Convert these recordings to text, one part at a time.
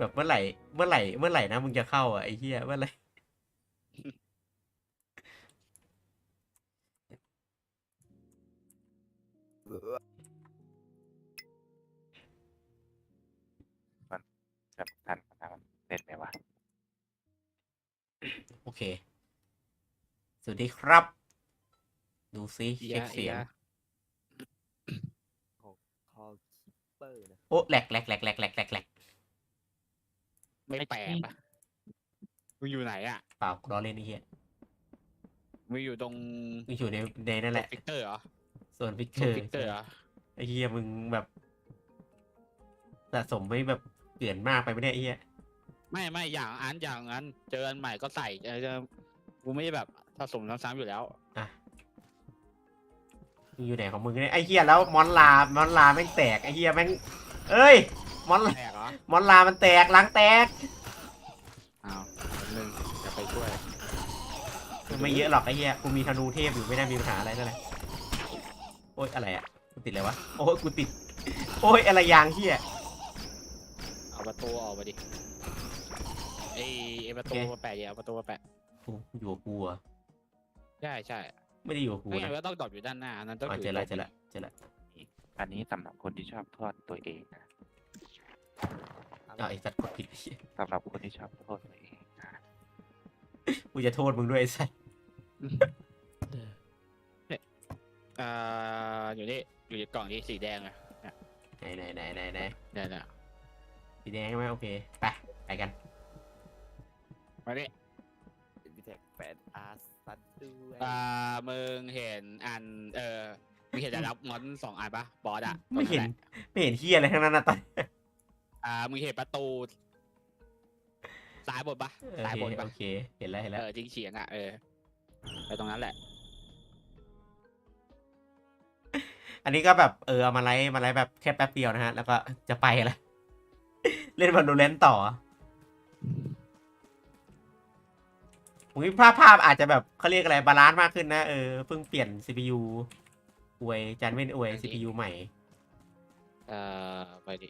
แบบเมื่อไหร่ เมื่อไหร่ เมื่อไหร่นะมึงจะเข้าอะไอ้เหี้ยเมื่อไหร่ แบบทันทันเล่นไหมวะโอเค สวัสดีครับ ดูซิอีเช็คยะเสียงอียะคอคิปเปอร์นะ โอ้แหลกแหลกแหลกแหลกแหลกแหลกแหลก ไม่แปลกปะมึงอยู่ไหนอะเปล่ากูล้อเล่นไอ้เหี้ยมึงอยู่ตรงมึงอยู่ในในนั่นแหละฟิกเตอร์เหรอส่วนพิกเตตรองร์ฟิกเตอร์เหรอไอ้เหี้ยมึงแบบสะสมไม่แบบเกลื่อนมากไปไม่ได้ไอ้เหี้ยไม่ไม่อย่างอันอย่างนั้น เจออันใหม่ก็ใส่เออกูไม่ได้แบบผสมซ้ำๆอยู่แล้วอะมึงอยู่ไหนของมึงเนี่ยไอ้เหี้ยแล้วมอนลามอนลาแม่งแตกไอ้เหี้ยแม่งเอ้ย มอนแตกเหรอ มอนลามันแตกหลังแตกอ้าวหนึ่งจะไปช่วยไม่เยอะหรอกไอ้เหี้ยกูมีธนูเทพอยู่ไม่ได้มีปัญหาอะไรนั่นแหละโอ๊ยอะไรอะกูติดอะไรวะโอ้ยกูติด โอ้ยอะไรยางเหี้ยเอาประตูออกมาดิไอ้ไอ้ประตูโอเคมาแปะดิเอาประตูมาแปะกูอยู่กับกูเหรอะใช่ใช่ไม่ได้อยู่กับกูไม่งั้นะนก็ต้องดรอปอยู่ด้านหน้าอันนั้นต้องอ๋อถืเจอละเจอละเจอละอันนี้สำหรับคนที่ชอบโทษตัวเองนะ อ๋อไอ้สัตว์กดผิดไอ้เหี้ยสำหรับคนที่ชอบโทษตัวเองนะกูจะโทษมึงด้วยไอ้สัตว์อ่าอยู่นี่อยู่ในกล่องนี้สีแดงอะเนี่ยไหนไหนไหนไหนไหนเนี่ยเนี่ยสีแดงใช่ไหมโอเคไปไปกันมาดิวิเทคแฟนอาร์สันด้วยอ่ามึงเห็นอันเออมึงเห็นจะรับมอนสองอันปะบอสอะไม่เห็นตรงแหละไม่เห็นเหี้ยอะไรทั้งนั้นนะตอน อ่ามึงเห็นประตูซ้ายบนปะโอซ้ายเคบนปะโอเค เห็นแล้วเห็นเอแล้วอจริงเฉียงอะเออไปตรงนั้นแหละ อันนี้ก็แบบเออเอามาไลฟ์มาไลฟ์แบบแค่แป๊บเดียวนะฮะ แล้วก็จะไปแล้วเล่นบอลลูเลนต่อผมคิดภาพภาพอาจจะแบบเขาเรียกอะไรบาลานซ์มากขึ้นนะ เออเพิ่งเปลี่ยน CPU อวยจานเว้นอวย CPU ใหม่ เออไปดิ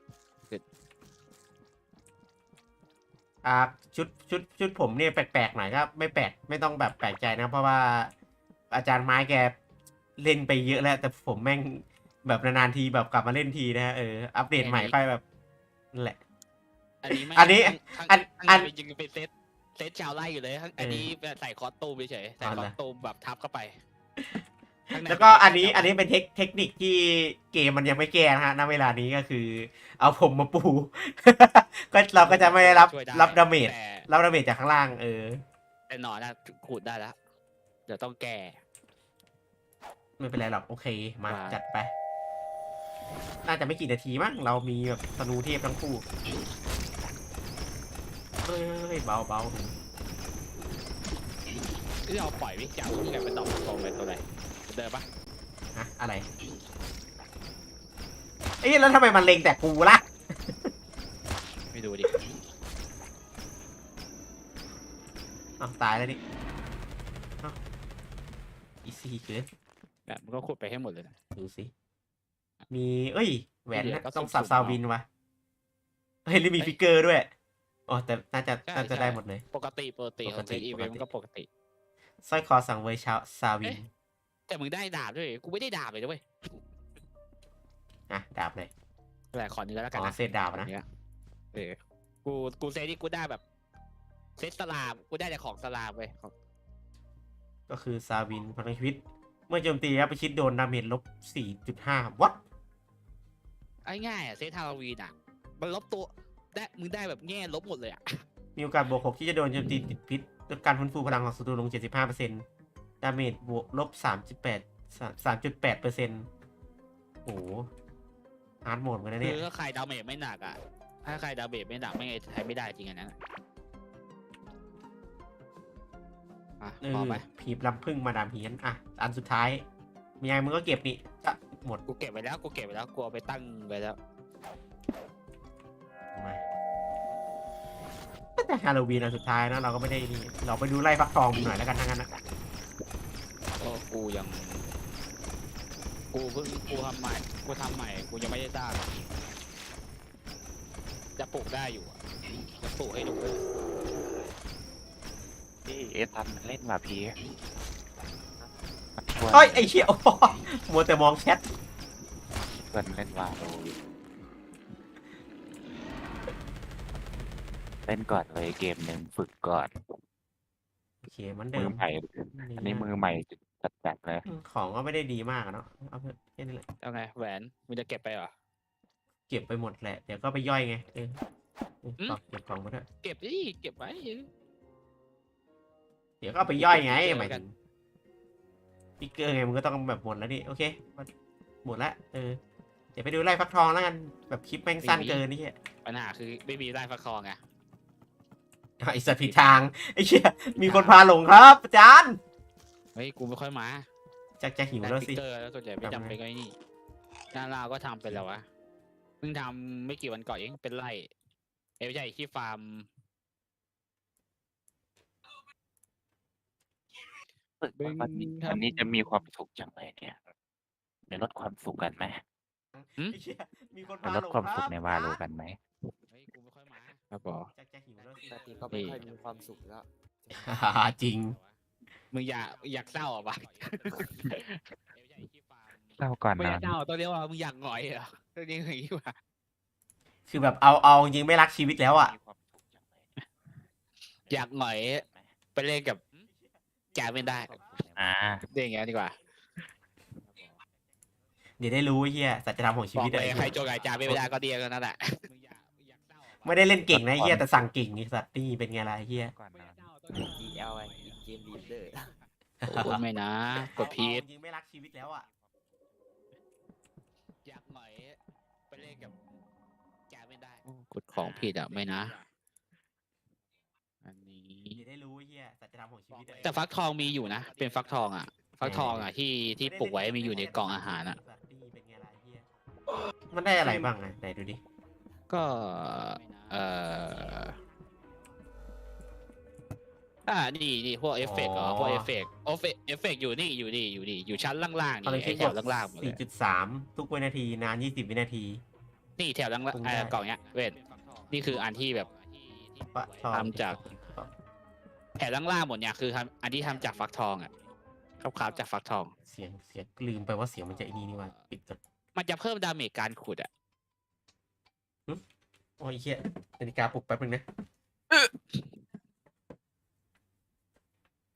อ่าชุดชุดชุดผมเนี่ยแปลกๆหน่อยก็ไม่แปลกไม่ต้องแบบแปลกใจนะ เพราะว่าอาจารย์ไม้แกเล่นไปเยอะแล้ว แต่ผมแม่งแบบนานๆทีแบบกลับมาเล่นทีนะฮะเอออัปเดตใหม่ไปแบบนั่นแหละ อันนี้ไม่อันนี้ข้างอันข้างอันในเป็นยังเป็นเซตเซตชาวไร่อยู่เลยข้างอันนี้ใส่คอสตูมเฉยๆใส่เอาคอละสตูมแบบทับเข้าไปข้างใน แล้วก็เป็อันนี้ชาวไร่อันนี้เป็นเทคเทคนิคที่เกมมันยังไม่แก้นะฮะณเวลานี้ก็คือ เอาผมมาปู ก็เราก็จะไม่ได้รับช่วยได้รับดาเมจแต่รับดาเมจจากข้างล่างเออ แต่หนอนนะขูดได้แล้วเดี๋ยวต้องแก่ ไม่เป็นไรหรอกโอเคมาว้าวจัดไป น่าจะไม่กี่นาทีมั้งเรามีแบบธนูเทพทั้งคู่เฮ้ยเบาเบาที่เราปล่อยวิจารณ์ที่กันไปตอบตรงไปตัวไหน เดิมปะอะอะไรเอ้ยแล้วทำไมมันเล็งแต่กูล่ะ ไม่ดูดิอ้าวตายแล้วนี่อ้าวอีซี่เกินเนี่ยมันก็ขุดไปให้หมดเลยนะ ดูสิ มี เอ้ย แหวนเหลือนะก็ต้องสุ่สับมๆซาเอา วินวะเฮ้ยแล้วมีเอ้ยฟิกเกอร์ด้วย อ๋อ แต่น่าจะใช่น่าจะใช่ ได้หมดเลย ปกติปกติปขกองติเซตอีเวนปกติต์ก็ปกติ สร้อยคอสังเวยชาวซาวิน เอ๊ะ แต่มึงได้ดาบด้วย กูไม่ได้ดาบเลยนะเว้ยอะดาบเลยแต่ขอนี้ก็แล้วกัอ๋นอนะเศษดาบนะ เนี้ยเออ กูกูเซตนี่กูได้แบบ เซตสลามกูได้แต่ของสลามเว้ยของก็คือซาวินพลังชีวิต เมื่อโจมตีแล้วไปชิดโดนดาเมจลบ 4.5 วัดเอาง่ายๆอะเซตฮาโลวีนอะ มันลบตัวได้มึงได้แบบแง่ลบหมดเลยอะ มีโอกาสบวก6ที่จะโดนโจมตีติดพิษลดการฟื้นฟูพลังของศัตรูลง 75% ดาเมจบวกลบ3.8 3.8%โอ้โหฮาร์ดโหมดเหมือนกันนะคืเนี่ยอถ้าใครดาเมจไม่หนักอะ ถ้าใครดาเมจไม่หนักไม่ไงใช้ไม่ได้จริงอันนั้นอะอะเอพออไหมผีบลำพึ่งมาดามเฮียนอะ อันสุดท้ายมีไงมึงก็เก็บนี่จะหมดกูเก็บไว้แล้วกูเก็บไว้แล้วกูเอาไปตั้งไว้แล้วมาแต่ฮาโลวีนอันสุดท้ายนะเราก็ไม่ได้นี่เราไปดูไล่ฟักทองหน่อยแล้วกันทั้งนั้นนะ ก็กูยัง กูเพิ่งกูทำใหม่ กูทำใหม่ กูยังไม่ได้สร้าง จะปลูกได้อยู่อะปลูกให้ดูด้วยพี่เอซันมันเล่นว่ะพี่มันชวนเอ้ยไอ้เหี้ยโอ้โหมัวแต่มองแชทชวนเล่นว่าโลเล่นก่อนเลยเกมหนึ่งฝึกก่อนโอเคเหมันเดิมือมใหม่ อันนี้มือใหม่ จัดๆเลยของก็ไม่ได้ดีมากอะเนาะเอาเถอะแค่นี้แหละเอาไงแหวนมึงจะเก็บไปเหรอ เก็บไปหมดแหละเดี๋ยวก็ไปย่อยไงเออเอออืมกล่องเก็บกล่องมาเถอะเก็บดิเก็บไว้ เดี๋ยวก็เอาไปย่อยไงเก็บหมายไว้กัถึนงสติ๊กเกอร์ไงมันก็ต้องแบบหมดแล้วนี่โอเคหมดละเออเดี๋ยวไปดูไล่ฟักทองแล้วกันแบบคลิปแม่งสั้นเกินนี่เหี้ยปัญหาคือไม่มีได้ฟักทองไงไอ้สัตว์ผิดทางไอ้เชี่ยมีคนพาหลงครับอาจารย์เฮ้ยกูไม่ค่อยมาจะจะหิวแต่แล้วฟิสิกเกอร์แล้วส่วนใหญ่ไม่จำไงจำเป็นก็ไอ้นี่หน้าลาวก็ทำไปแล้ววะเพิ่งทำไม่กี่วันก่อนเองเป็นไร่เอ้ยไม่ใช่ที่ฟาร์มฝึกว่าวันนี้ครับวันนี้จะมีความสุขจังเลยเนี่ยเดี๋ยวลดความสุขกันไหมไอ้เชี่ยมีคนเดี๋ยวพาลดหลงความคสุรัขบในวาโลกันไหมเฮ้ยกูไม่ค่อยมาครับบอจะจะหิวแล้วสิแต่ทีก็ไม่ค่อยมีความสุขแล้วจริง มึงอยากอยากเศร้าอะปะเล่าก่อนไม่นออยานกเศร้าต้องเรียกว่ามึงอยากหงอยเหรอต้องเรียกอย่างนี้ว่าคือแบบเอาเอาจริงไม่รักชีวิตแล้วอะมีความสุขจังเลยอยากหงอย ไปเล่นกับแกไม่ได้อ่า เรียกอย่างนี้ดีกว่าเดี๋ยวได้รู้ไอ้เฮียสัจธรรมของชีบอกวิตเลอะยไอ้ใครเหี้ยโจกไก่จ่าไม่ได้ก็เดียวกันนั่นแหละไม่ได้เล่นเก่งนะไอ้เฮียแต่สั่งเก่งไอ้สัตว์นี่เป็นไงล่ะไอ้เฮียก่อนนอน GL ไงอินเก มลีดเดอร์โอ้ยไม่นะ กดพีทเอาจริงไม่รักชีวิตแล้วอะอยากหน่อยไปเล่นกับแกไม่ได้กดของผิดอะไม่นะ อันนี้เดี๋ยวได้รู้ไอ้เฮียสัจธรรมของชีวิตอะแต่ฟักทองมีอยู่นะ เป็นฟักทองอะ ฟักทองอะที่ที่ปลูกไว้มีอยู่ในกล่องอาหารอะนี่เป็นไงล่ะไอ้เฮียมันได้อะไรบ้างอะไหนดูดิก็ เอ่อ อ่านี่นี่พวกเอฟเฟกต์เหรอพวกเอฟเฟกต์เอฟเฟกต์เอฟเฟกต์อยู่นี่อยู่นี่อยู่นี่อยู่ชั้นล่างๆตอนนี่นี้คิไอ้ดแถวล่างๆหมดเลสี่ยจุดสามทุกวินาทีนานยี่สิบวินาที นี่แถวล่างปรุงๆเอ่อได้กล่องเนี้ยเว้นนี่คืออันที่แบบปะทองทำจากแถวล่างๆหมดเนี่ยคือทำอันที่ทำจากฟักทองอะครับครับจากฟักทอง เสียงเสียงลืมไปว่าเสียงมันจะไอ้นี่นี่ว่าปิดก่อนมันจะเพิ่มดาเมจการขุดอะโอ้ยไอ้เฮียนาฬิกาปลุกแป๊บนึงนะ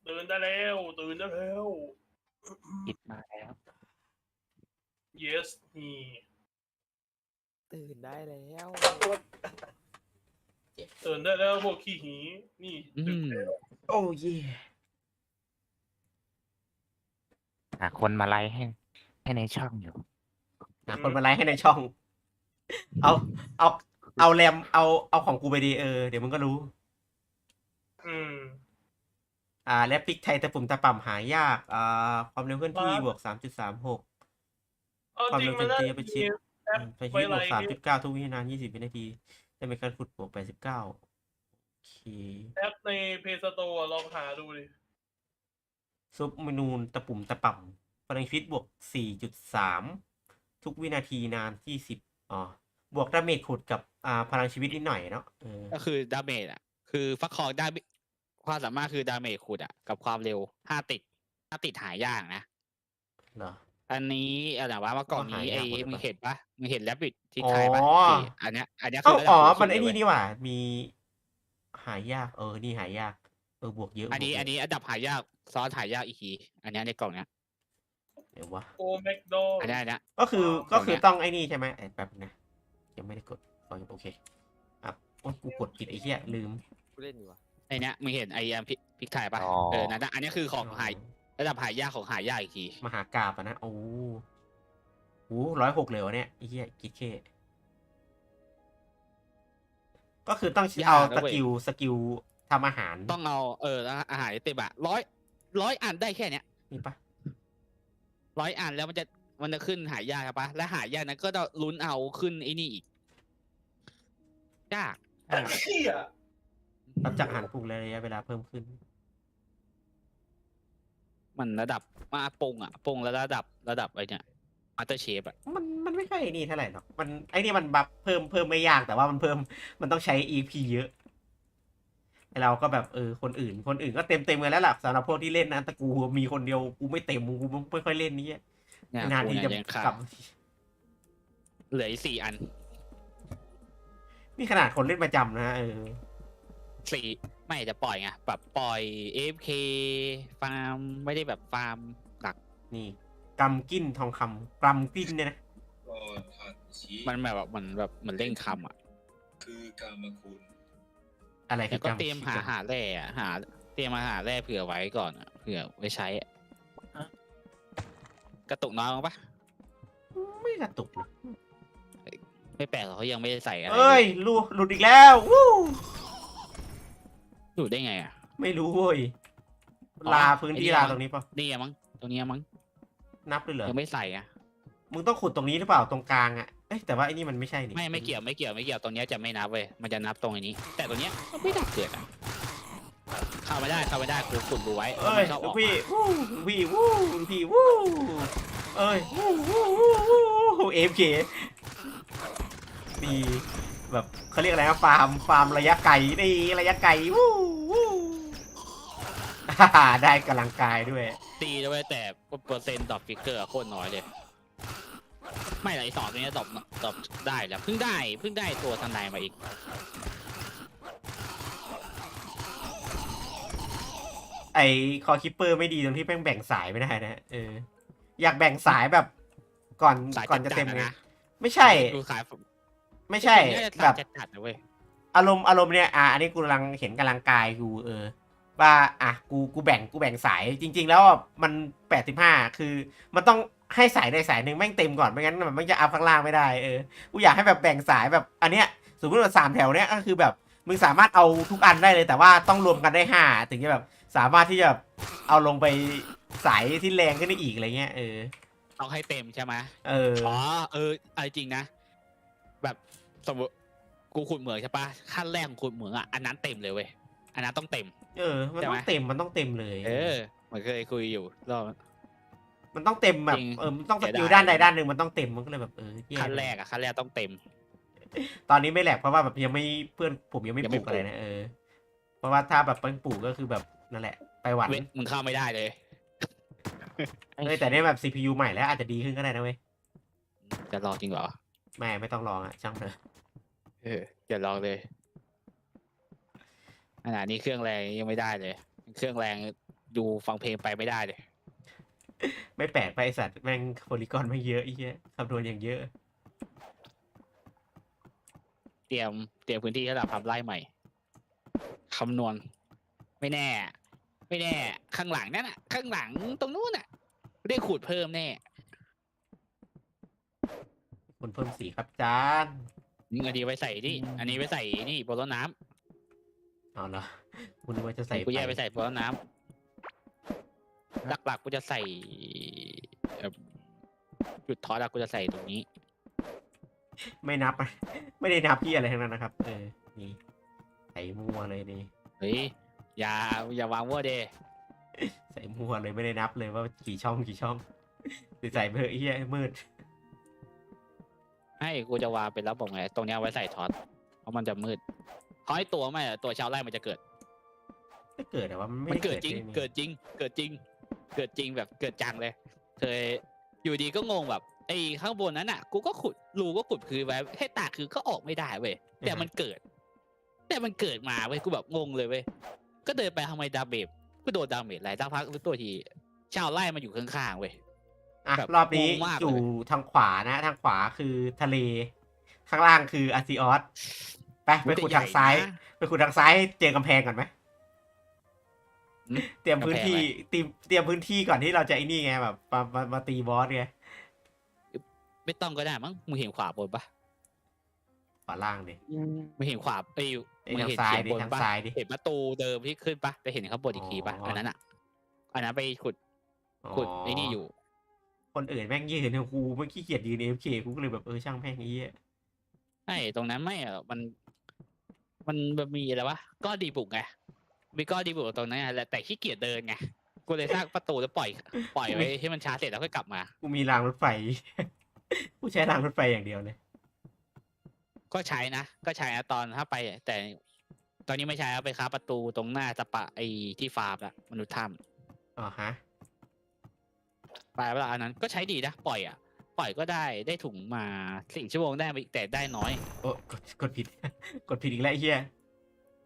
ตื่นได้แล้ว ตื่นได้แล้วคิดมาแล้ว yes นี่ตื่นได้แล้วตื่นได้แล้วพวกขี้หี นี่อืตื่นมแล้วโอ้ยหาคนมาไลค์ให้ให้ในช่องอยู่ หาคนมาไลค์ให้ในช่อง เอา เอา เอาแรม เอา เอาของกูไปดีเออ เดี๋ยวมึงก็รู้ อืม อ่าและพลิกไทยตะปุ่มตะป่ำหายาก อ่า ความเร็วเคลื่อนที่ครับบวกสามจุดสามหกเอาความจริงเร็วมันเต็น่ามที่ไปจะชิมีดแอปไปที่ไว้บไลวกน์สามจุดเก้าทุกวินาทียี่สิบวินาทีจะมีการขุดบวกแปดสิบเก้าโอเคแอปในเพย์สโตร์ลองหาดูดิซุปเมนูตะปุ่มตะป่ำพลังชีวิตบวกสี่จุดสามทุกวินาทีนานยี่สิบอ๋อบวกดาเมจขุดกับอ่าพลังชีวิตนิดหน่อยเนาะเออก็คือดาเมจอะ คือฟักทองได้ ความสามารถคือดาเมจขุดอะกับความเร็วห้าติดห้าติดหายากนะเหรอ อันนี้อะไรวะว่ากล่องนี้ก็หายากไอ้หมดเลยปะ มึงเห็นปะมึงเห็นแรปปิดที่ไทยปะอ๋อ ที่อันเนี้ยอันเนี้ยเอ้าคือระดับอ๋อสูงสุดมันไอ้เลยนี่เว้ยนี่หว่า มี หายาก เออ นี่หายาก เออ บวกเยอะอันนี้บวกเยะอันนี้อันดับหายากซ้อนหายากอีกทีอันเนี้ยในกล่องเนี้ยเดี๋ยววะ โอแมคโดอันเนี้ยอันเนี้ย ก็คืออ๋อก็คือตรงเนี้ยต้องไอ้นี่ใช่ไหมไอ้แป๊บนะ ยังไม่ได้กดขอโอเค อะโอ้ยกูกดผิดไอ้เหี้ยลืม กูเล่นอยู่วะ ไอเนี้ยมึงเห็นไอ้อันพริกพริกไทยปะอ๋อ เออนั่นนะอันเนี้ยคือของหายระดับหายากของหายากอีกที มหากราบอะนะโอ้โหร้อยหกเลยวะเนี่ยไอ้เหี้ยกิดเค ก็คือต้องเอาสกิลสกิลทำอาหารต้องเอาเออแล้วอาหารเต็มอะร้อยร้อยอันได้แค่เนี้ยนี่ปะร้อยอันแล้วมันจะมันจะขึ้นหายากครับปะและหายากนั้นก็จะลุ้นเอาขึ้นไอ้นี่อีกยากเขี้ย รับจากอาหารปรุงระยะเวลาเพิ่มขึ้น มันระดับมาปรุงอะปรุงแล้วระดับระดับไอ้เนี่ยมาสเตอร์เชฟอะมันมันไม่ค่อยนี่เท่าไหร่หรอกมันไอ้นี่มันบัฟเพิ่มเพิ่มไม่ยากแต่ว่ามันเพิ่มมันต้องใช้ EP เยอะไอ้เราก็แบบเออคนอื่น คนอื่นก็เต็มเต็มกันแล้วล่ะสำหรับพวกที่เล่นนะแต่กูมีคนเดียวกูไม่เต็มกูไม่ค่อยเล่นนี้เนี่ยนานกูที่เนี่ยจะยังขาดกลับเหลืออีกสี่อันนี่ขนาดคนเล่นประจำนะเออ สี่ไม่จะปล่อยไงแบบปล่อย AFK ฟาร์มไม่ได้แบบฟาร์มหลักนี่กำกิ้นทองคำกำกิ้นเนี่ยนะก็ทันชีมันแบบเหมือนแบบเหมือนเล่นคำอะ คือการมาคุณ อะไรคืแล้อวก็กำเตรียมหาหาแร่อะหา เตรียมมาหาแร่เผื่อไว้ก่อนอะเผื่อไว้ใช้อะกระตุกน้อยมั้งปะไม่กระตุกนะไม่แปลกหรอกเขายังไม่ได้ใส่อะไรเอ้ยหลุดหลุดอีกแล้ววู้ ดูได้ไงอะ ไม่รู้เว้ยอ๋อลาพื้นที่ไอ้นี่ลามั้งตรงนี้เปล่ะนี่อะมั้งตรงเนี้ยมั้งนับด้วยเหรอยังไม่ใส่อะมึงต้องขุดตรงนี้หรือเปล่าตรงกลางอะเอ้ยแต่ว่าไอ้นี่มันไม่ใช่นี่ไม่ไม่เกี่ยวไม่เกี่ยวไม่เกี่ยวตรงเนี้ยจะไม่นับเว้ยมันจะนับตรงอันนี้ แต่ตรงเนี้ยมันไม่ดักเกิดอะเข้าไม่ได้เข้าไม่ได้กูขุดดูไว้แล้วเอ้มัยนเข้าอลูอกกพี่วู้ลูกพี่วู้ลูกพี่วู้เอ้ยวู้วู้วู้วู้เอฟเคดี แบบเขาเรียกอะไรนะฟาร์มฟาร์มระยะไกลนี่ระยะไกลวู้วู้ฮ่าได้กำลังกายด้วย ตีด้วยแต่เปอร์เซ็นต์ดรอปฟิกเกอร์โคตรน้อยเลย ไม่ไรสองตัวเนี้ยดรอปดรอปได้แล้วเพิ่งได้เพิ่งได้ตัวทนายมาอีกไอคอคิปเปอร์ไม่ดีตรงที่แม่งแบ่งสายไม่ได้นะเอออยากแบ่งสายแบบก่อนสายก่อนจะจัดๆเต็มอะไงนะไม่ใช่ดูขาย ไม่ใช่น่าจะแบบจัดจัดๆนะเว้ยอารมณ์อารมณ์เนี่ยอะอันนี้กูกำลังเห็นกำลังกายกูเออ ว่าอะกูกูแบ่งกูแบ่งสายจริง ๆ แล้วอะมันแปดสิบห้าคือ มันต้องให้สายใดสายหนึ่งแม่งเต็มก่อนไม่งั้นมันไม่จะอัพข้างล่างไม่ได้เออกูอยากให้แบบแบ่งสายแบบอันเนี้ยสมมติว่าสามแถวเนี้ยก็คือแบบมึงสามารถเอาทุกอันได้เลยแต่ว่าต้องรวมกันได้ห้าถึงจะแบบสามารถที่จะเอาลงไปสายที่แรงขึ้นได้อีกอะไรเงี้ยเออต้องให้เต็มใช่ไหมเออ อ๋อเออเอาจริงนะแบบ สมมติกูขุดเหมืองใช่ปะขั้นแรกของขุดเหมืองอะอันนั้นเต็มเลยเว้ยอันนั้นต้องเต็ม เออ มันใช่ต้ไหอมงเต็มมันต้องเต็มเลย เออเหมือนเคยคุยอยู่รอบมันต้องเต็มแบบจริงเออมันต้องสเสียดายกิลด้านใดด้านหนึ่งมันต้องเต็มมันก็เลยแบบเออแย่ขั้นแรกอะขั้นแรกต้องเต็ม ตอนนี้ไม่แหลกเพราะว่าแบบยังไม่เพื่อนผมยังไม่ยังปไม่ลูกอะไรปลูกนะเออเพราะว่าถ้าแบบเป็นปลูกก็คือแบบนั่นแหละ ไปหวันเว้ยมึงเข้าไม่ได้เลยเอ้ยแต่เนี่ยแบบ CPU ใหม่แล้วอาจจะดีขึ้นก็ได้นะเว้ยจะลองจริงเหรอไม่ไม่ต้องลองอะช่างเถอะ เออจะลองเลยขนาดนี้เครื่องแรงยังไม่ได้เลย เครื่องแรงดูฟังเพลงไปไม่ได้เลยไม่แปลกไปไอ้สัตว์แม่งโพลิกอนไม่เยอะไอ้เหี้ยคำนวณอย่างเยอะ เตรียมเตรียมพื้นที่สำหรับทำไร่ใหม่คำนวณ ไม่แน่ ไม่แน่ ข้างหลังนั่นน่ะ ข้างหลังตรงนู้นน่ะ ได้ขูดเพิ่มแน่ คนเพิ่มสีครับจาน นี่อันนี้ไว้ใส่นี่อันนี้ไว้ใส่นี่โปรต้นน้ำเอาละคุณนึกว่าจะใส่กูแยกไปใส่โปรต้นน้ำหลักๆกูจะใส่เอ่อจุดทอดอะกูจะใส่ตรงนี้ ไม่นับ ไม่ได้นับพี่อะไรทั้งนั้นนะครับ เออนี่ใส่มัวเลยนี่เฮ้ยอย่าอย่าวางวัวเดใส่มัวเลยไม่ได้นับเลยว่ากี่ช่องกี่ช่องใส่ไปเถอะไอ้เหี้ยมืด ให้กูจะวางเป็นระบบไงตรงเนี้ยเอาไว้ใส่ท็อตเพราะมันจะมืดเพราะไอ้ตัวไม่อะตัวชาวไร่มันจะเกิด ไม่เกิดแต่ว่ามันไม่มันได้เกิดจริงได้นี่เกิดจริง เกิดจริง เกิดจริงแบบเกิดจังเลย เคยอยู่ดีก็งงแบบไอ้ข้างบนนั้นอะ กูก็ขุดรูก็ขุดคือไว้ให้ตากคือก็ออกไม่ได้เว้ยแต่มันเกิด แต่มันเกิดมาเว้ยกูแบบงงเลยเว้ยก็เดินไปทำไมดาเมจก็โดนดาเมจหลายตั้งพักรู้ตัวทีชาวไร่มาอยู่ข้างๆเว้ย อะแบบรอบนี้งงมากเลย อยู่ทางขวานะ ทางขวาคือทะเล ข้างล่างคืออาซิออสไปไปขุดทางซ้าย ไปขุดทางซ้ายให้เจอกำแพงก่อนไหมหืมเตรียมพื้นที่กำแพงอะไร เตรียมเตรียมพื้นที่ก่อนที่เราจะไอ้นี่ไงแบบมามามาตีบอสไงไม่ต้องก็ได้มั้งมึงเห็นขวาบนปะขวาล่างดิ มึงเห็นขวาเอ้ยไอ้มึงทางเห็นซ้ายเขียนดิบนทางปะซ้ายดิเห็นประตูเดิมที่ขึ้นปะไปเห็นข้างบนอีกทีปะอ๋ออั อันนั้นอะ อันนั้นไปขุดขุดไอ้นี่อยู่ คนอื่นแม่งยืนเนี่ยกูไม่ขี้เกียจยืนเอฟเคกูก็เลยแบบเออช่างแม่งไอ้เหี้ยใช่ตรงนั้นไม่อะมัน มันมันมีอะไรวะก้อนดีบุกไงมีก้อนดีบุกตรงนั้นไงแต่แต่ขี้เกียจเดินไงกูเลยสร้างประตูแล้วปล่อย ปล่อยไว้ให้มันช้าเสร็จแล้วค่อยกลับมา กูมีรางรถไฟ กูใช้รางรถไฟอย่างเดียวเลยก็ใช้นะก็ใช้นะตอนถ้าไป แต่ ตอนนี้ไม่ใช้แล้วไปค้าประตูตรงหน้าสปะไอที่ฟาร์มละมนุษย์ถ้อ๋อฮะำไปเวลาอันนั้นก็ใช้ดีนะปล่อยอะ ปล่อยก็ได้ได้ถุงมาสี่ชั่วโมงได้ไปอีกแต่ได้น้อยโอ้กดกดผิด กดผิดอีกแล้วไอ้เฮีย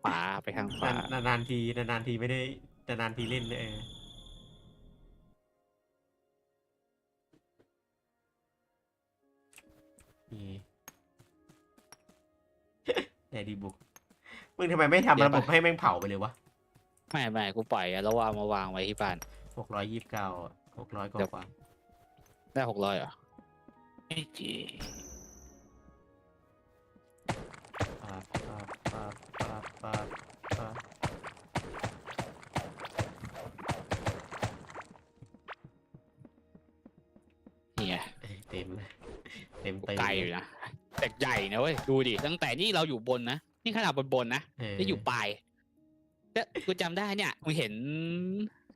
ขวาไปทางขวานานนานๆทีนานๆทีไม่ได้นานๆทีเล่นเออนี่ไหนดีบุกมึงทำไมไม่ทำระบบให้แม่งเผาไปเลยวะไม่ไม่กูปล่อยอะแล้วเอามาวางไว้ที่บ้านหกร้อยยี่สิบเก้า หกร้อยกเดี๋ยวว่าได้หกร้อยเหรอไม่จริงปั๊บปั๊บปั๊บปั๊บปั๊บปั๊บนี่ไงเอ้ยเต็มเลยเต็มกูเต็มไกลอยู่นะแต่ใหญ่นะเว้ยดูดิตั้งแต่นี่เราอยู่บนนะนี่ขนาดบนบนๆนะเออนี่อยู่ปลายแล้วกูจำได้เนี่ยมึงเห็น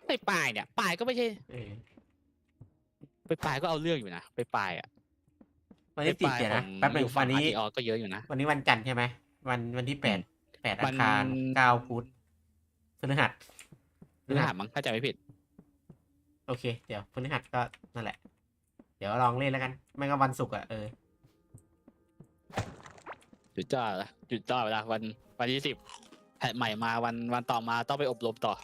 ไอ้ปลายเนี่ยปลายก็ไม่ใช่ เออ ไปปลายก็เอาเรื่องอยู่นะไปปลายอะวันนี้ติดเดี๋ยวนะแป๊บหนึงฝั่วันนี้อก็เยอะอยู่นะวันนี้วันจันทร์ใช่ไหมวันวันที่แปดแปดวัอานคารเก้าพุธพฤหัสหรือหามั้งถ้าจำไม่ผิด โอเค เดี๋ยวพฤหัสก็นั่นแหละ เดี๋ยวลองเล่นแล้วกัน ไม่ก็วันศุกร์อะเออจุดจ้าละจุดจ้าเวลาวันวันที่สิบแพทใหม่มาวันวันต่อมาต้องไปอบรมต่อ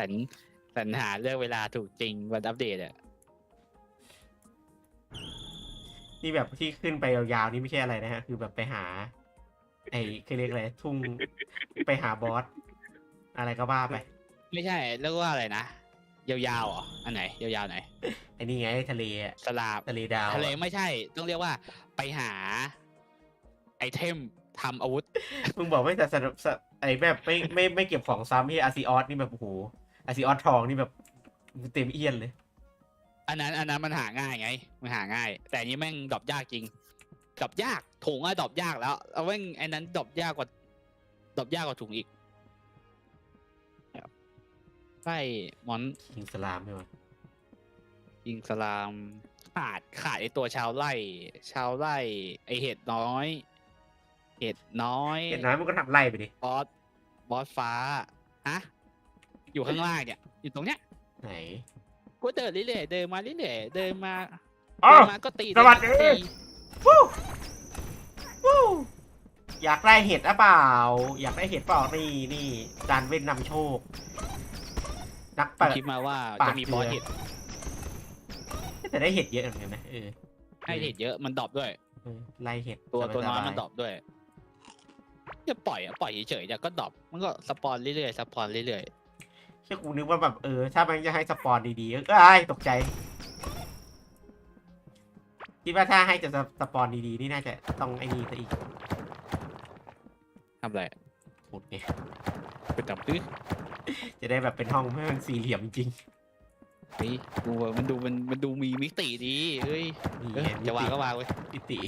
ฮ่าฮ่าฮ่าสัญสัญหาเรื่องเวลาถูกจริงวันอัปเดตอะนี่แบบที่ขึ้นไปยาวๆนี่ไม่ใช่อะไรนะฮะ คือแบบไปหา ไอ้คือเรียกอะไรทุ่งไปหาบอส อะไรก็ว่าไป ไม่ใช่แล้วก็อะไรนะยาวๆเหรออันไหนยาวๆไหนไอ้นี่ไงทะเลอะสลาบทะเลดาวทะเลอะไม่ใช่ ต้องเรียกว่าไปหา ไอเทมทำอาวุธมึงบอกไม่แต่สนุกสะไอ้แบบไม่ไม่ไม่เก็บของซ้ำที่อาซิออสนี่แบบโอ้โห อาซิออสทองนี่แบบเต็มเอียนเลย อันนั้นอันนั้นมันหาง่ายไง มันหาง่าย แต่อันนี้แม่งดรอปยากจริงดรอปยากถุงอะดรอปยากแล้วเอาแม่งไอ้นั้นดรอปยากกว่าดรอปยากกว่าถุงอีกใช่มอนคิงสลามใช่ไหมยิงสลามขาดขาดไอตัวชาวไร่ ชาวไร่ ไอเห็ดน้อย เห็ดน้อย เห็นน้อยมันก็ทำไล่ไปดิบอสบอสฟ้าฮะ อยู่ข้างล่างเนี่ยอยู่ตรงเนี้ยไหน ก็เดินเรื่อยๆเดินมาเรื่อยๆเดินมาอ้าเดิวนมาก็ตีสวัสดีเนมาก็ตีวู้วู้อยากได้เห็ดหรือเปล่า อยากได้เห็ดเปล่านี่นี่จานเว้นนำโชค นักเปิด คิดมาว่าปาก จะมีบอสเกลืเห็อดแต่ได้เห็ดเยอะเหมือนกันนะเออให้เห็ดเยอะมันดรอปด้วย เออไล่เห็ดตัวสบาๆตัวน้อยมันดรอปด้วยจะปล่อยอะปล่อยเฉยๆเดี๋ยวก็ดรอปมันก็สปอนเรื่อยๆสปอนเรื่อย เชื่อกูนึกว่าแบบเออถ้ามันจะให้สปอนดีๆก็เอ้ยตกใจคิดว่าถ้าให้จะสปอนดีๆนี่น่าจะต้องไอ้นี่ซะอีกๆทำอะไรขุดเนี่ยเป็นดำตื้อจะได้แบบเป็นห้องให้มันสี่เหลี่ยมจริงเฮ้ยดูอะมันดูมันมันดูมีมิติดีเฮ้ยนี่เอ้ยไงจะวางก็วางเว้ยมิติ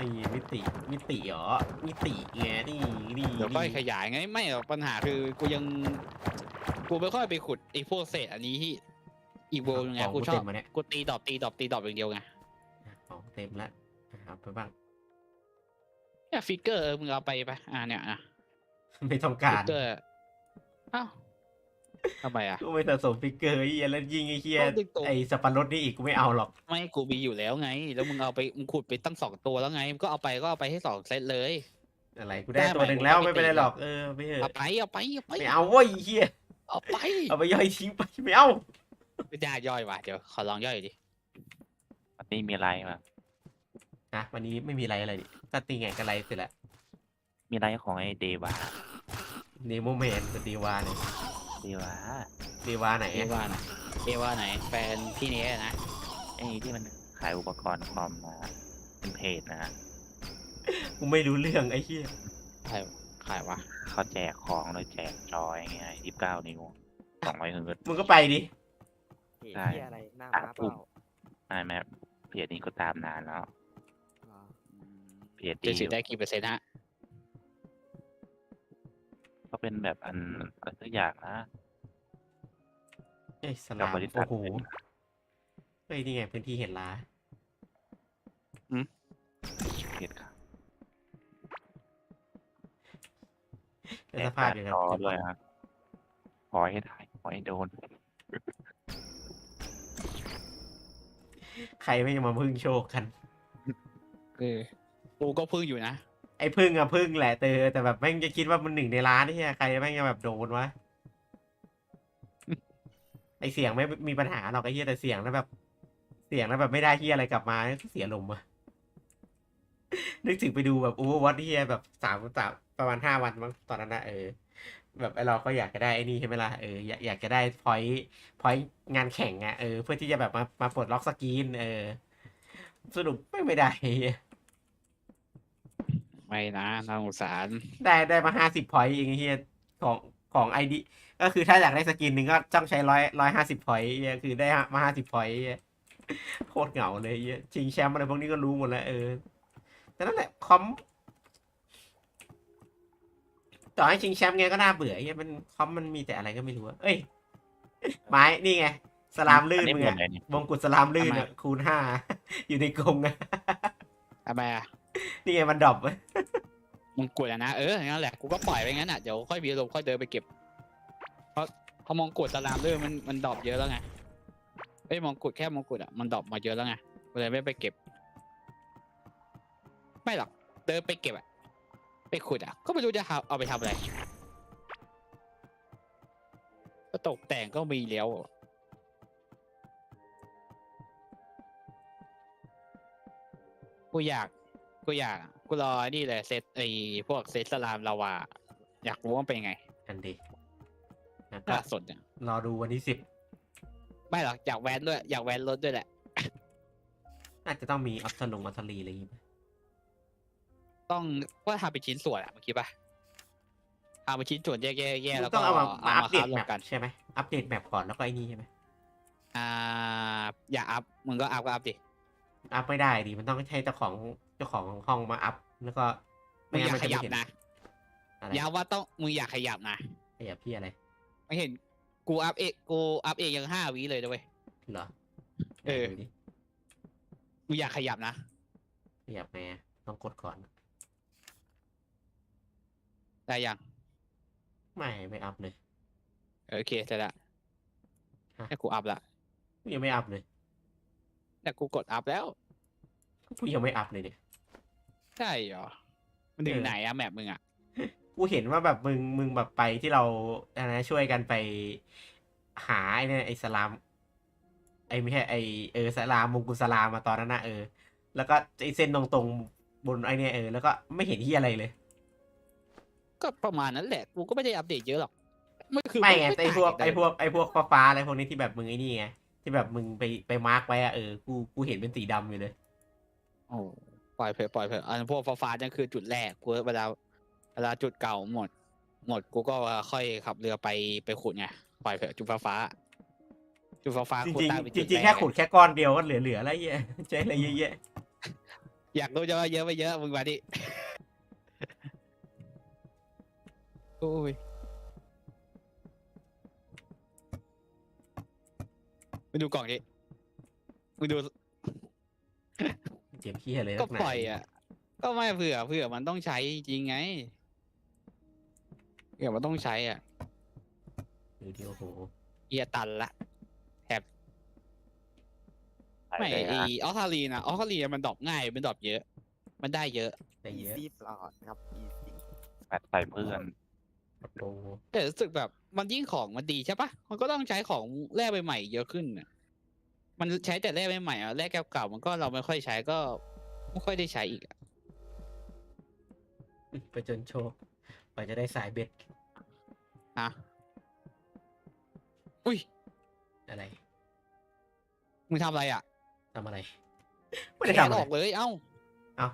นี่มิติมิติเหรอมิติไงนี่นี่เดี๋ยวค่อยนี่ขยายไงไม่หรอกปัญหาคือกูยังกูไม่ค่อยไปขุดไอ้พวกเศษอันนี้ที่อีกโวลไงของกูชอเต็บมมาเนี่ยกูตีดอกตีดอกตีดอกอย่างเดียวไงของเต็มแล้วเอาไปบ้างเนี่ยฟิกเกอร์เออมึงเอาไปไปอ่าเนี่ยอะไม่ต้องฟิการกเกอร์อ้าว ทำไมอะก็ไม่สะสมฟิกเกอร์ไอ้เหี้ยแล้วยิงไอ้เหี้ยก็ดึงตัว ไอ้สับปะรดนี่อีกกูไม่เอาหรอกไม่กูมีอยู่แล้วไง แล้วมึงเอาไปมึงขุดไปตั้งสองตัวแล้วไงมึงก็เอาไปก็เอาไปให้สองเซตเลย อะไรกูได้ได้ตัวหนึ่งไหมแล้วกูก็ไม่เป็นไรไม่ติดหรอกเออไม่เถเอาอะไปเอาไปเอาไปไม่เอาเว้ยไอ้เหี้ยเอาไปเอาไปย่อยทิ้งไปไม่เอาไม่ได้ย่อยว่ะเดี๋ยวขอลองย่อยดิวันนี้มีอะไรมานะวันนี้ไม่มีอะไรอะไรดิก็ตีไงกันไรเสร็จแล้วมีอะไรของไอเดวาเนโมแมนกับเดวาเนี่ยเดวาเดวาไหนเออะว่าไหนเอว่าไหนแฟนพี่เนี้นะไอ้ที่มันขายอุปกรณ์คอมมาเป็นเพจนะฮะกูไม่รู้เรื่องไอ้เหี้ยใครขายวะเขาแจกของเลยแจกจอยไงยี่สิบเก้านิ้วสองร้อยเฮิร์ตซ์ มึงก็ไปดิเฮ้ยใช่เหี้ยอะไรหน้าม้าเปล่าใช่ไหมเพจนี้ก็ตามนานแล้ว อ๋อเพจจะดีสิได้กี่เปอร์เซ็นต์ฮะ ก็เป็นแบบอันอะไรสักอย่างนะ เอ้ยสกัลาบมบริษัท โอ้โหเฮ้ยนี่ไงพื้นที่เห็นล้าเห็นครับเป็นสภาพอย่างจนั้นอด้วยครับขอให้ได้ขอให้โดน ใครไม่มาพึ่งโชคกัน เออกูก็พึ่งอยู่นะ ไอ้พึ่งอะพึ่งแหละเตอแต่แบบแม่งจะคิดว่ามันหนึ่งในล้านนี่ใครแม่งจะแบบโดนวะไอเสียงไม่มีปัญหาหรอกไอเหี้ยแต่เสียงแล้วแบบ เสียงแล้วแบบไม่ได้เหี้ยอะไรกลับมาเสียลมอะนึกถึงไปดูแบบโอ้วัดเหี้ยแบบสามสามประมาณห้าวันมั้งตอนนั้นนะเออแบบไอเราก็อยากจะได้ไอ้นี่ใช่ไหมล่ะเอออยากอยากจะได้พอยพอยงานแข่งอะเออเพื่อที่จะแบบมามาปลดล็อกสกรีนเออสรุปไม่ไม่ได้ ไม่นะน่าสงสาร ได้ได้มาห้าสิบพอยต์เองไอ้เฮียของของไอดีก็คือถ้าอยากได้สกินหนึ่งก็ต้องใช้ร้อยร้อยห้าสิบพอยต์เหี้ยคือได้มาห้าสิบพอยต์เหี้ยโคตรเหงาเลยเหี้ยชิงแชมป์อะไรพวกนี้ก็รู้หมดแล้วเออ แต่นั่นแหละคอมต่อให้ชิงแชมป์ไงก็น่าเบื่อเฮียมันคอมมันมีแต่อะไรก็ไม่รู้อะเอ้ยไม้นี่ไง สลามลื่นอัมึงหมอะดเลยนี่วงกุฎสลามลื่นอะคูณห้า อยู่ในกรงอะทำไมอะ นี่ไงมันดรอปเว้ยมึงกดอะนะเอออย่างนั้นแหละกูก็ปล่อยไปงั้นอะเดี๋ยวค่อยมีลมณ์ค่อยเดินไปเก็บเพราะเพอมองกดสลามเลยมันมันดรอปเยอะแล้วไงเอ้ยมองกดแค่มองกดอะมันดรอปมาเยอะแล้วไงก็เลยไม่ไปเก็บ ไม่หรอกเดินไปเก็บอะไปขุดอะ ก็ไม่รู้จะเอาเอาไปทำอะไรก็ตกแต่งก็มีแล้วกูอยาก กูอยากอะกูรอไอ้นี่เลยเซตไอ้พวกเซตสลามลาวาอยากรู้ว่ามันเป็นยังไงอันดีแล้วก็ล่าสุดเนี่ยรอดูวันที่สิบไม่หรอกอยากแวนด้วย อยากแวนรถด้วยแหละน่าจะต้องมีออฟทลงออฟทลีอะไรอย่างงี้ปะต้องว่าทำเป็นชิ้นส่วนอะเมื่อกี้ป่ะทำเป็นชิ้นส่วนแยกๆแยกๆแล้วต้ก็องเอามามาอัปเดตค้ารแมวปมกันใช่ไหมอัปเดตแมปก่อนแล้วก็ไอ้นี่ใช่ไหมอ่า อย่าอัพมึงก็อัพก็อัพดิอัพไม่ได้ดิมันต้องให้เจ้าของเจ้าของห้องมาอัพ แล้วก็มึงอย่างั้นขจะยับไม่เห็นะอะไร ย้ำว่าต้องมึงอย่าขยับนะขยับพี่อะไรไม่เห็นกูอัพเองกูอัพเองยังห้าวิเลยนะเว้ย เหรอเออ ไหนดูดิมึงอย่าขยับนะขยับไงอะต้องกดก่อน ได้ยังไม่ไม่อัพเลย โอเคเสร็จละฮะ แต่กูอัพละยังไม่อัพเลยแต่กูกดอัพแล้วกูยังไม่อัพเลยเนี่ย ใช่เหรอ มันถึงเออไหนอะแมปมึงอะกูเห็นว่าแบบมึงมึงแบบไปที่เราอะไรนะช่วยกันไปหาไอ้เนี่ยไอ้สลาม ไอ้ไม่ใช่ไอ้เออสลามมงกุฎสลามมาตอนนั้นนะเออ แล้วก็ไอ้เส้นตรงๆบนไอ้เนี่ยเออแล้วก็ไม่เห็นที่อะไรเลย ก็ประมาณนั้นแหละกูก็ไม่ได้อัปเดตเยอะหรอกไม่คือไม่ไงแต่ไอ้พวกต่างไอ้พวกไอ้พวกฟ้าฟ้าๆอะไรพวกนี้ที่แบบมึงไอ้นี่ไงที่แบบมึงไปไปมาร์กไว้อะเออกูกูเห็นเป็นสีดำอยู่เลยโอ้ ปล่อยเผลอปล่อยเผลออันพวกฟ้าๆนั่นคือจุดแรกกูเวลาเวลาจุดเก่าหมด หมดกูก็ค่อยขับเรือไปไปขุดไงปล่อยเผลอจุดฟ้าๆจุดฟ้าจๆขุดริงตามเป็นๆจจุดริงๆแรแค่กขุดแค่ก้อนเดียวก็เหลือๆแล้วเหี้ยใช้อะไรเยอะแยะอยากรู้จะว่าเยอะไปเยอะมึงมาดิโอ้ยไปดูกล่องดิมึงดู เจ็บขี้ยอะไรก็นัหนาปล่อยอะ ก็ไม่เผื่อเผื่อมันต้องใช้จริงไงเผื่อมันต้องใช้อะดูดิโอ้โหเอียตันละใส่ไม่เลยไอฮะออคาลีนะออคาลีมันดรอปง่ายมันดรอปเยอะ มันได้เยอะได้เยอะ easy ปลอดครับ easy ใส่เพื่อนโอ้แต่รู้สึกแบบมันยิ่งของมันดีใช่ปะมันก็ต้องใช้ของแร่ใหม่ๆเยอะขึ้นน่ะ มันใช้แต่แร่ใหม่ๆอะแร่เก่าๆมันก็เราไม่ค่อยใช้ก็ไม่ค่อยได้ใช้อีกอะไปจนโชคกว่าจะได้สายเบ็ดฮะอุ้ยอะไรมึงทำอะไรอะทำอะไรไม่ได้แคทำสอะไรออกเลย เอ้าเอ้า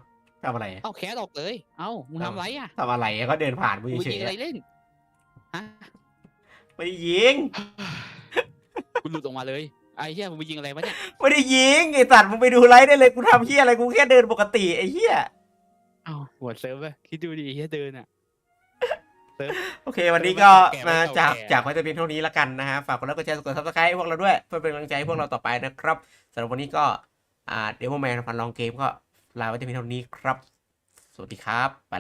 ทำอะไรอะเอ้าแคสออกเลย เอ้ามึงทำอะไรอะทำอะไรอะก็เดินผ่านมือมึงเฉยิยงอะไรเล่นฮะๆไม่ได้ยิงกูหลุดออกมาเลย ไอ้เหี้ยมึงไปยิงอะไรวะเนี่ยไม่ได้ยิงไอ้สัตว์มึงไปดูไลฟ์ได้เลยกูทำเฮียอะไรกูแค่เดินปกติไอ้เฮียเอ้าหัวเซิร์ฟเลยคิดดูดิไอ้เหี้ยเดินอะเซิร์ฟโอเค วันนี้ก็แก่ไม่มาเก่าจากแก่จากไว้แต่เพียงเท่านี้ละกันนะฮะฝากกดไลค์กดแชร์กดซับสไครต์พวกเราด้วย เพื่อเป็นกำลังใจให้พวกเราต่อไปนะครับสำหรับวันนี้ก็อ่าเดโมแมนพันลองเกมก็ลาไว้แต่เพียงเท่านี้ครับ สวัสดีครับไป